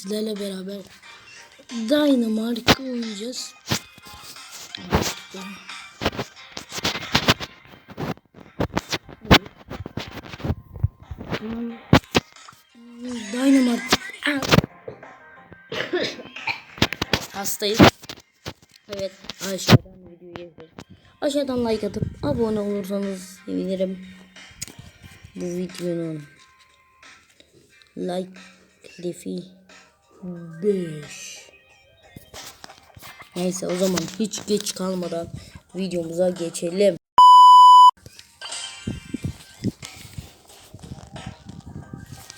Sizlerle beraber Dynamite oynayacağız. Dynamite Hastayız. Evet aşağıdan videoyu izleyin. Aşağıdan like atıp abone olursanız sevinirim. Bu videonun like hedefi 5. Neyse o zaman hiç geç kalmadan videomuza geçelim.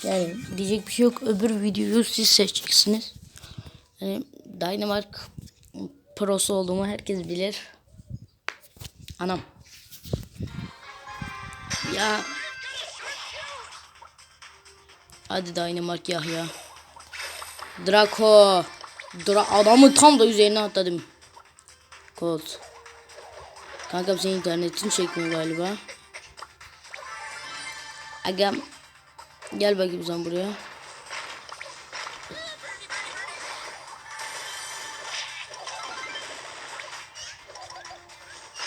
Yani diyecek bir şey yok. Öbür videoyu siz seçeceksiniz. Yani Dynamite Pro'su olduğumu herkes bilir. Anam. Ya. Hadi Dynamite Yahya. Draco. Dra adamı tam da üzerine atladım. Colt. Kankam senin internetin çekmiyor galiba. Agam. Gel bakayım sen buraya.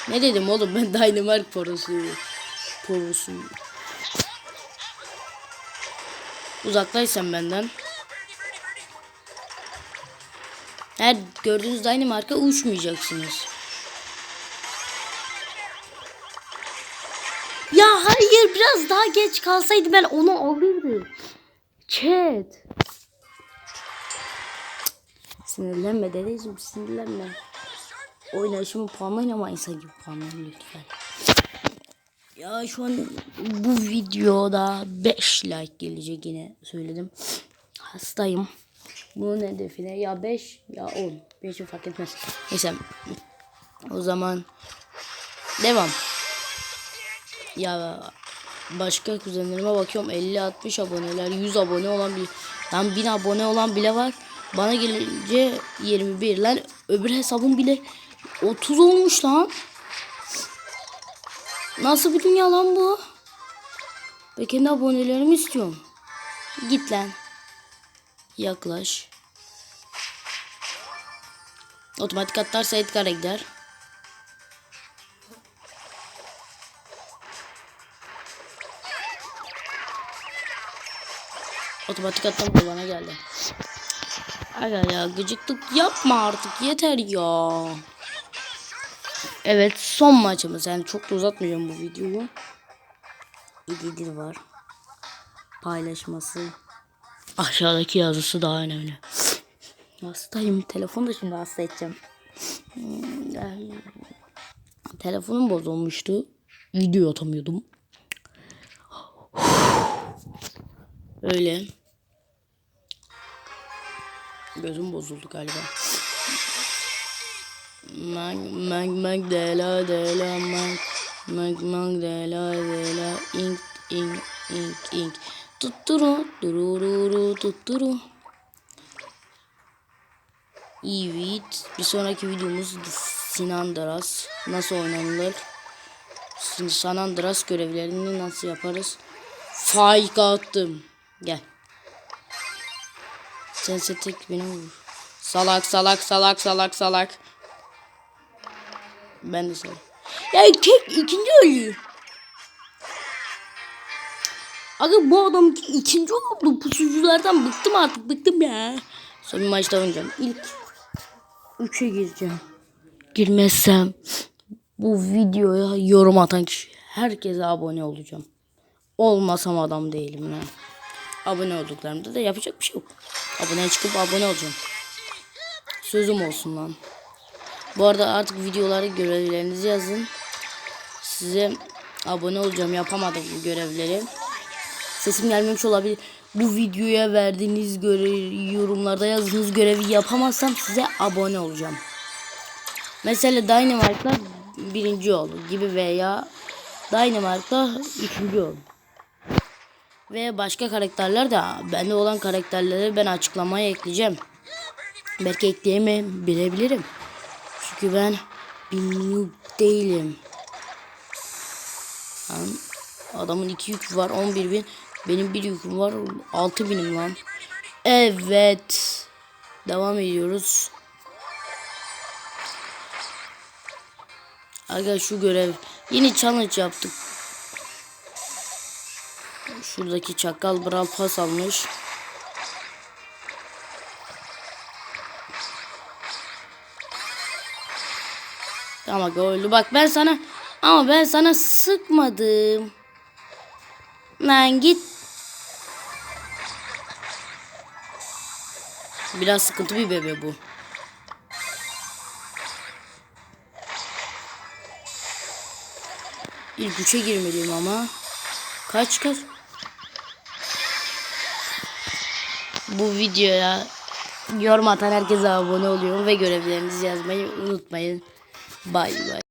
Ne dedim oğlum ben Dynamite porosu. Porosu. Uzaklaş benden. Her gördüğünüz Dynamite'a uçmayacaksınız. Ya hayır biraz daha geç kalsaydı ben onu alırdım. Chat. Sinirlenme dedeciğim sinirlenme. Oynayışımı puanlayın gibi puanlayın lütfen. Ya şu an bu videoda 5 like gelecek yine söyledim. Hastayım. Bunun hedefine ya 5 ya 10. Bir şey fark etmez. Neyse. O zaman devam. Ya başka kuzenlerime bakıyorum 50-60 aboneler 100 abone olan bir tam 1000 abone olan bile var. Bana gelince 21 lan öbür hesabım bile 30 olmuş lan. Nasıl bir dünya lan bu? Ben kendi abonelerimi istiyorum. Git lan. Yaklaş. Otomatik atlarsa Edgar'a gider. Otomatik atlama bana geldi. Aga ya gıcıklık yapma artık yeter ya. Evet son maçımız yani çok da uzatmayacağım bu videoyu. İdidir var. Paylaşması. Aşağıdaki yazısı daha önemli. Hastayım. Telefonu da şimdi hasta edeceğim. Hmm, Telefonum bozulmuştu. Video atamıyordum. Öyle. Gözüm bozuldu galiba. Mag mag mag dela dela mag mag mag dela dela ink ink ink ink tutturu durururu tutturu Evet bir sonraki videomuz San Andreas nasıl oynanılır? Şimdi San Andreas görevlerini nasıl yaparız? Faik attım. Gel. Sen tek beni vur. Salak salak salak salak salak. Ben de salak. Ya tek ikinci ölüyor Aga bu adam ikinci oldu. Pusuculardan bıktım artık. Bıktım ya. Son maçta oynayacağım. İlk 3'e gireceğim. Girmezsem bu videoya yorum atan kişi herkese abone olacağım. Olmasam adam değilim ya. Abone olduklarımda da yapacak bir şey yok. Aboneye çıkıp abone olacağım. Sözüm olsun lan. Bu arada artık videoları görevlerinizi yazın. Size abone olacağım. Yapamadım bu görevleri. Sesim gelmemiş olabilir. Bu videoya verdiğiniz görev yorumlarda yazdığınız görevi yapamazsam size abone olacağım. Mesela Dynamite'la birinci ol gibi veya Dynamite'la üçüncü ol. Ve başka karakterler de bende olan karakterleri ben açıklamaya ekleyeceğim. Belki ekleyemeyebilirim. Çünkü ben bir noob değilim. Adamın iki yük var 11 bin. Benim bir yüküm var 6 binim lan. Evet. Devam ediyoruz. Aga şu görev. Yeni challenge yaptık. Şuradaki çakal Brawl Pass almış. Tamam aga öldü. Bak ben sana ama ben sana sıkmadım. Lan git. Biraz sıkıntı bir bebe bu. İlk üçe girmeliyim ama. Kaç kaç? Bu videoya yorum atan herkese abone oluyorum ve görevlerinizi yazmayı unutmayın. Bay bay.